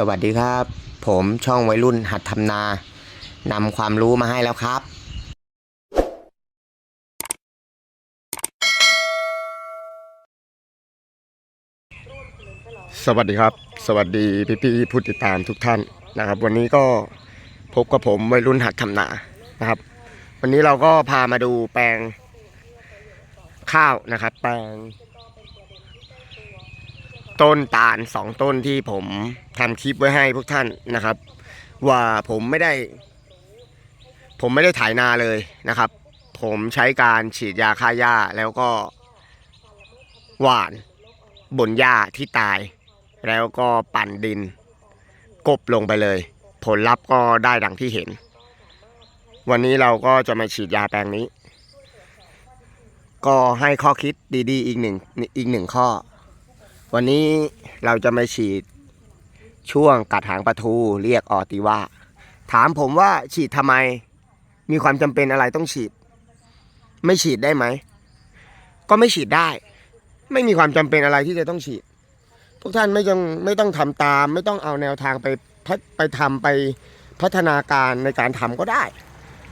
สวัสดีครับ ผมช่องวัยรุ่นหัดทำนานำความรู้มาให้แล้วครับ สวัสดีครับ สวัสดีพี่พี่ผู้ติดตามทุกท่านนะครับ วันนี้ก็พบกับผมวัยรุ่นหัดทำนานะครับ วันนี้เราก็พามาดูแปลงข้าวนะครับ แปลง ต้นตาลสองต้นที่ผมทำคลิปไว้ให้พวกท่านนะครับ ว่าผมไม่ได้ ผมไม่ได้ถ่ายนาเลยนะครับ ผมใช้การฉีดยาฆ่าหญ้าแล้วก็หว่านบนหญ้าที่ตาย แล้วก็ปั่นดิน กบลงไปเลย ผลลัพธ์ก็ได้ดังที่เห็น วันนี้เราก็จะมาฉีดยาแปลงนี้ ก็ให้ข้อคิดดีๆ อีกหนึ่งอีกหนึ่งข้อ วันนี้เราจะมาฉีดช่วงกัดหางปลาทูเรียกออติว่า ถามผมว่าฉีดทำไม มีความจำเป็นอะไรต้องฉีด ไม่ฉีดได้ไหม ก็ไม่ฉีดได้ ไม่มีความจำเป็นอะไรที่จะต้องฉีด พวกท่านไม่ต้องไม่ต้องทำตาม ไม่ต้องเอาแนวทางไปไปทำไปพัฒนาการในการทำก็ได้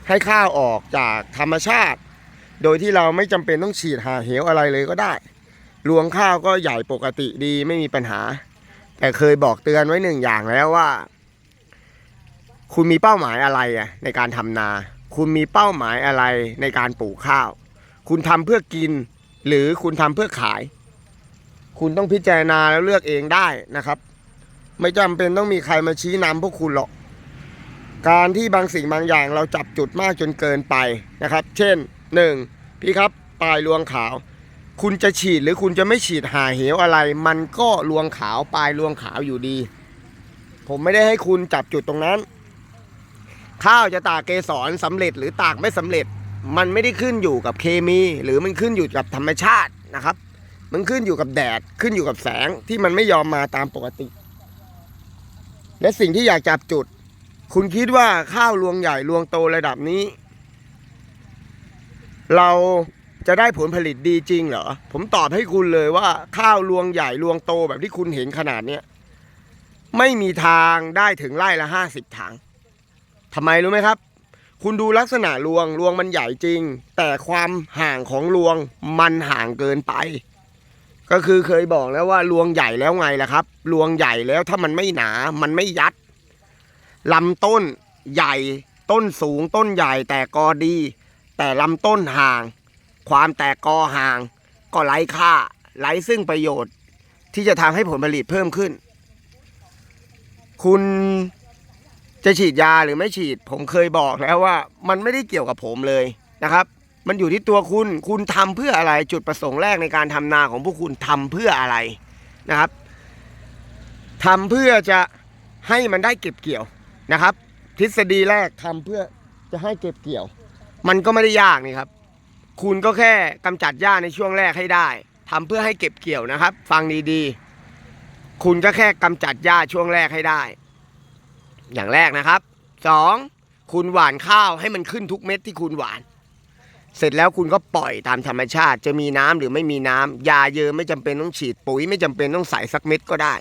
ให้ข้าวออกจากธรรมชาติ โดยที่เราไม่จำเป็นต้องฉีดหาเหวอะไรเลยก็ได้ รวงข้าวก็ใหญ่ปกติดีไม่มีปัญหา แต่เคยบอกเตือนไว้หนึ่งอย่างแล้วว่า คุณมีเป้าหมายอะไรอะในการทำนา คุณมีเป้าหมายอะไรในการปลูกข้าว คุณทำเพื่อกิน หรือคุณทำเพื่อขาย คุณต้องพิจารณาแล้วเลือกเองได้นะครับ ไม่จำเป็นต้องมีใครมาชี้นำพวกคุณหรอกการที่บางสิ่งบางอย่างเราจับจุดมากจนเกินไปนะครับ เช่นหนึ่งพี่ครับปลายรวงขาว คุณจะฉีดหรือคุณจะไม่ฉีดหาเหวอะไร มันก็รวงขาวปลายรวงขาวอยู่ดี ผมไม่ได้ให้คุณจับจุดตรงนั้น ข้าวจะตากเกสรสำเร็จหรือตากไม่สำเร็จ มันไม่ได้ขึ้นอยู่กับเคมี หรือมันขึ้นอยู่กับธรรมชาตินะครับ มันขึ้นอยู่กับแดดขึ้นอยู่กับแสงที่มันไม่ยอมมาตามปกติ และสิ่งที่อยากจับจุด คุณคิดว่าข้าวรวงใหญ่รวงโตระดับนี้ เรา จะได้ผลผลิตดีจริงเหรอ ผมตอบให้คุณเลยว่าข้าวรวงใหญ่รวงโตแบบที่คุณเห็นขนาดเนี้ยไม่มีทางได้ถึงไร่ละห้าสิบถังทำไมรู้ไหมครับ คุณดูลักษณะรวงรวงมันใหญ่จริง แต่ความห่างของรวงมันห่างเกินไป ก็คือเคยบอกแล้วว่ารวงใหญ่แล้วไงล่ะครับรวงใหญ่แล้วถ้ามันไม่หนามันไม่ยัดลำต้นใหญ่ต้นสูงต้นใหญ่แต่กอดี แต่ลำต้นห่าง ความแตกกอห่าง ก็ไร้ค่าไร้ซึ่งประโยชน์ ที่จะทำให้ผลผลิตเพิ่มขึ้น คุณจะฉีดยาหรือไม่ฉีด ผมเคยบอกแล้วว่า มันไม่ได้เกี่ยวกับผมเลยนะครับ มันอยู่ที่ตัวคุณ คุณทำเพื่ออะไรจุดประสงค์แรกในการทำนาของพวกคุณทำเพื่ออะไรนะครับทำเพื่อจะให้มันได้เก็บเกี่ยวนะครับ ทฤษฎีแรกทำเพื่อจะให้เก็บเกี่ยว มันก็ไม่ได้ยากนี่ครับ คุณก็แค่กำจัดหญ้าในช่วงแรกให้ได้ทำเพื่อให้เก็บเกี่ยวนะครับ ฟังดีๆ คุณก็แค่กำจัดหญ้าช่วงแรกให้ได้ อย่างแรกนะครับสองคุณหว่านข้าวให้มันขึ้นทุกเม็ดที่คุณหว่าน เสร็จแล้วคุณก็ปล่อยตามธรรมชาติ จะมีน้ำหรือไม่มีน้ำยาเยอะไม่จำเป็นต้องฉีดปุ๋ย ไม่จำเป็นต้องใส่สักเม็ดก็ได้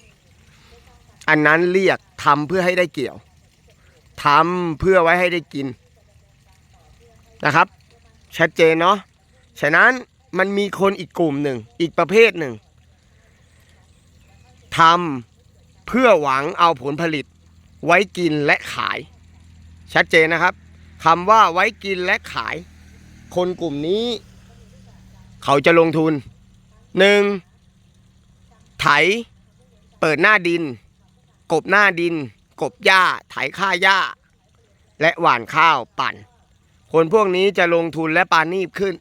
อันนั้นเรียกทำเพื่อให้ได้เกี่ยวทำเพื่อไว้ให้ได้กินนะครับ ชัดเจนเนาะ ฉะนั้นมันมีคนอีกกลุ่มหนึ่ง อีกประเภทหนึ่งทำเพื่อหวังเอาผลผลิต ไว้กินและขาย ชัดเจนนะครับคำว่าไว้กินและขาย คนกลุ่มนี้ เขาจะลงทุนหนึ่งไถ เปิดหน้าดิน กบหน้าดิน กบหญ้า ไถค่าหญ้า และหว่านข้าวปั่น คนพวกนี้จะลงทุนและปานีบขึ้น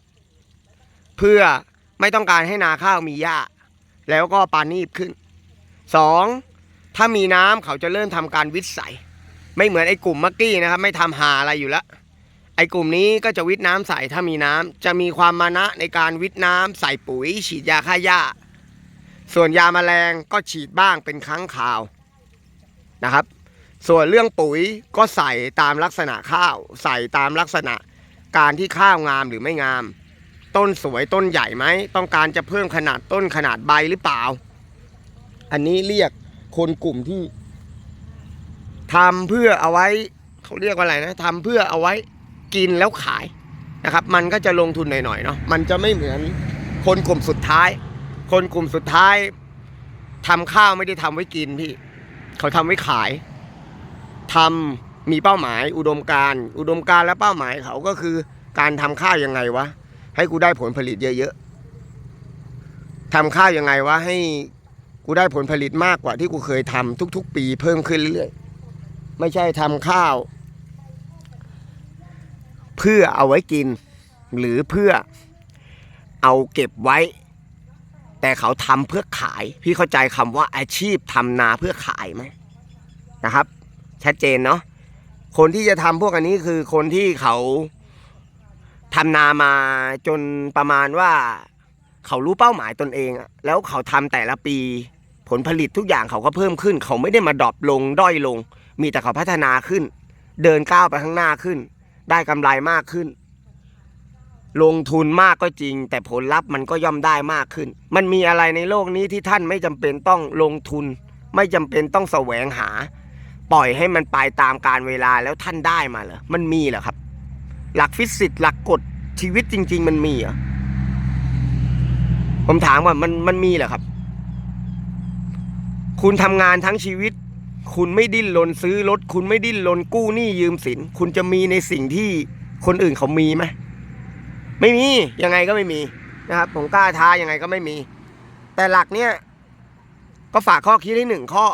เพื่อไม่ต้องการให้นาข้าวมีหญ้า แล้วก็ปานีบขึ้นสองถ้ามีน้ำเขาจะเริ่มทำการวิทย์ใสไม่เหมือนไอ้กลุ่มมื่อกี้นะครับ ไม่ทำหาอะไรอยู่แล้วไอ้กลุ่มนี้ก็จะวิทย์น้ำใส่ถ้ามีน้ำจะมีความมานะในการวิทย์น้ำใส่ปุ๋ย ฉีดยาฆ่าหญ้า ส่วนยาแมลงก็ฉีดบ้างเป็นครั้งคราวนะครับ ส่วนเรื่องปุ๋ยก็ใส่ตามลักษณะข้าว ใส่ตามลักษณะการที่ข้าวงามหรือไม่งาม ต้นสวยต้นใหญ่ไหมต้องการจะเพิ่มขนาดต้นขนาดใบหรือเปล่า อันนี้เรียกคนกลุ่มที่ทำเพื่อเอาไว้เขาเรียกว่าอะไรนะทำเพื่อเอาไว้กินแล้วขายนะครับ มันก็จะลงทุนหน่อยๆเนาะมันจะไม่เหมือนคนกลุ่มสุดท้าย คนกลุ่มสุดท้ายทำข้าวไม่ได้ทำไว้กินพี่ เขาทำไว้ขาย ทำมีเป้าหมายอุดมการอุดมการและเป้าหมายเขาก็คือการทำข้าวยังไงวะ ให้กูได้ผลผลิตเยอะๆทำข้าวยังไงวะให้กูได้ผลผลิตมากกว่าที่กูเคยทำทุก ๆ ปีเพิ่มขึ้นเรื่อยๆไม่ใช่ทำข้าว เพื่อเอาไว้กิน หรือเพื่อเอาเก็บไว้ แต่เขาทำเพื่อขาย พี่เข้าใจคำว่าอาชีพทำนาเพื่อขายไหมนะครับ ชัดเจนเนาะคนที่จะทำพวกอันนี้คือคนที่เขาทำนามาจนประมาณว่าเขารู้เป้าหมายตนเองแล้วเขาทำแต่ละปี ผลผลิตทุกอย่างเขาก็เพิ่มขึ้น เขาไม่ได้มาดรอปลงด้อยลง มีแต่เขาพัฒนาขึ้น เดินก้าวไปข้างหน้าขึ้น ได้กำไรมากขึ้น ลงทุนมากก็จริง แต่ผลลัพธ์มันก็ย่อมได้มากขึ้น มันมีอะไรในโลกนี้ที่ท่านไม่จำเป็นต้องลงทุน ไม่จำเป็นต้องแสวงหา ปล่อยให้มันไปตามการเวลาแล้วท่านได้มาเหรอ มันมีเหรอครับ หลักฟิสิกส์หลักกฎชีวิตจริง ๆ มันมีเหรอ ผมถามว่ามันมันมีเหรอครับ คุณทำงานทั้งชีวิต คุณไม่ดิ้นรนซื้อรถ คุณไม่ดิ้นรนกู้หนี้ยืมสิน คุณจะมีในสิ่งที่คนอื่นเขามีไหมไม่มี ยังไงก็ไม่มีนะครับ ผมกล้าท้ายังไงก็ไม่มี แต่หลักเนี้ยก็ฝากข้อคิดให้หนึ่งข้อ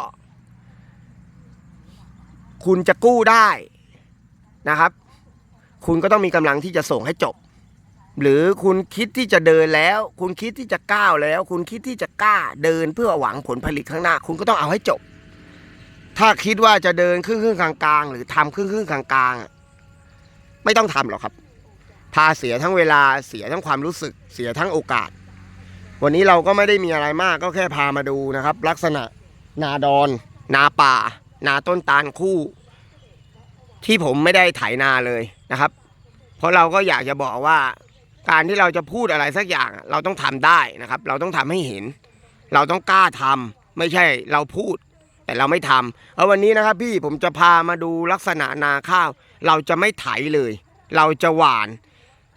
คุณจะกู้ได้นะครับ คุณก็ต้องมีกำลังที่จะส่งให้จบ หรือคุณคิดที่จะเดินแล้ว คุณคิดที่จะก้าวแล้ว คุณคิดที่จะกล้าเดินเพื่อหวังผลผลิตข้างหน้า คุณก็ต้องเอาให้จบ ถ้าคิดว่าจะเดินครึ่งครึ่งๆกลางหรือทำครึ่งครึ่งกลางๆอะไม่ต้องทำหรอกครับ พาเสียทั้งเวลาเสียทั้งความรู้สึกเสียทั้งโอกาส วันนี้เราก็ไม่ได้มีอะไรมากก็แค่พามาดูนะครับ ลักษณะนาดอน นาป่า นาต้นตาลคู่ ที่ผมไม่ได้ไถนาเลยนะครับ เพราะเราก็อยากจะบอกว่า การที่เราจะพูดอะไรสักอย่างเราต้องทำได้นะครับ เราต้องทำให้เห็น เราต้องกล้าทำไม่ใช่เราพูด แต่เราไม่ทำเอาวันนี้นะครับ พี่ผมจะพามาดูลักษณะนาข้าว เราจะไม่ไถเลย เราจะหวาน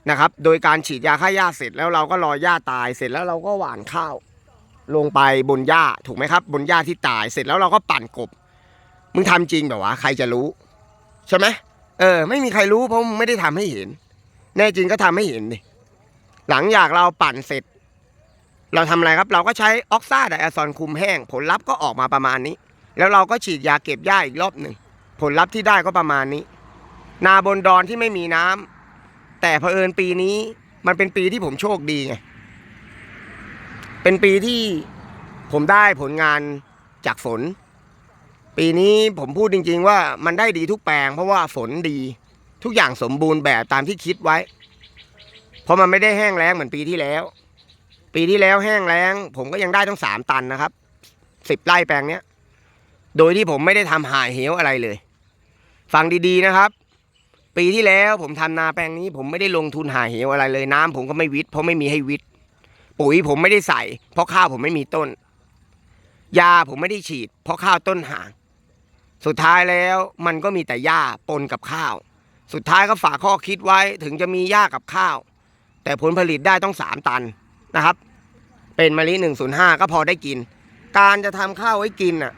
นะครับ โดยการฉีดยาฆ่าหญ้าเสร็จแล้วเราก็รอหญ้าตายเสร็จแล้วเราก็หว่านข้าว ลงไปบนหญ้าถูกไหมครับ บนหญ้าที่ตายเสร็จแล้วเราก็ปั่นกบ มึงทำจริงแบบวะใครจะรู้ ใช่ไหมเออ ไม่มีใครรู้เพราะมึงไม่ได้ทำให้เห็น แน่จริงก็ทำให้เห็นดิหลังจากเราปั่นเสร็จ เราทำอะไรครับ เราก็ใช้ออกซ่าไดอะซอนคุมแห้ง ผลลัพธ์ก็ออกมาประมาณนี้ แล้วเราก็ฉีดยาเก็บหญ้าอีกรอบหนึ่งผลลัพธ์ที่ได้ก็ประมาณนี้ นาบนดอนที่ไม่มีน้ำแต่เผอิญปีนี้มันเป็นปีที่ผมโชคดีไงเป็นปีที่ผมได้ผลงานจากฝน ปีนี้ผมพูดจริง ๆ ว่ามันได้ดีทุกแปลง เพราะว่าฝนดีทุกอย่างสมบูรณ์แบบตามที่คิดไว้ เพราะมันไม่ได้แห้งแล้งเหมือนปีที่แล้ว ปีที่แล้วแห้งแล้ง ผมก็ยังได้ต้องสามตันนะครับสิบไร่แปลงเนี้ย โดยที่ผมไม่ได้ทำหายเหวอะไรเลย ฟังดีๆนะครับ ปีที่แล้วผมทำนาแปลงนี้ ผมไม่ได้ลงทุนหาเหวอะไรเลย น้ำผมก็ไม่วิทย์เพราะไม่มีให้วิทย์ปุ๋ยผมไม่ได้ใส่ เพราะข้าวผมไม่มีต้น ยาผมไม่ได้ฉีด เพราะข้าวต้นห่าง สุดท้ายแล้วมันก็มีแต่หญ้าปนกับข้าว สุดท้ายก็ฝากข้อคิดไว้ถึงจะมีหญ้ากับข้าว แต่ผลผลิตได้ต้องสามตันนะครับ เป็นมะลิหนึ่งศูนย์ห้าก็พอได้กิน การจะทำข้าวไว้กินอะ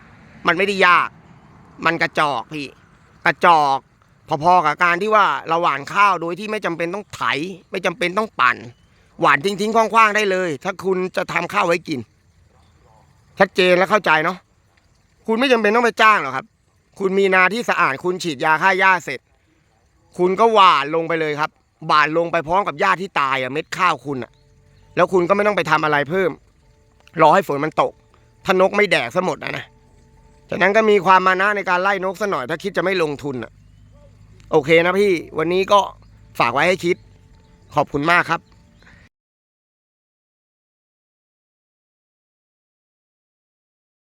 มันไม่ได้ยาก มันกระจอกพี่ กระจอกพอๆกับการที่ว่าเราหว่านข้าวโดยที่ไม่จำเป็นต้องไถ ไม่จำเป็นต้องปั่น หว่านทิ้งๆคว้างๆได้เลย ถ้าคุณจะทำข้าวไว้กิน ชัดเจนและเข้าใจเนาะคุณไม่จำเป็นต้องไปจ้างหรอกครับ คุณมีนาที่สะอาดคุณฉีดยาฆ่าหญ้าเสร็จ คุณก็หว่านลงไปเลยครับหว่านลงไปพร้อมกับหญ้าที่ตายอะเม็ดข้าวคุณอะแล้วคุณก็ไม่ต้องไปทำอะไรเพิ่ม รอให้ฝนมันตกถ้านกไม่แดกซะหมดนะนะฉะนั้นก็มีความมานะในการไล่นกซะหน่อยถ้าคิดจะไม่ลงทุนอะโอเคนะพี่ วันนี้ก็ฝากไว้ให้คิด ขอบคุณมากครับ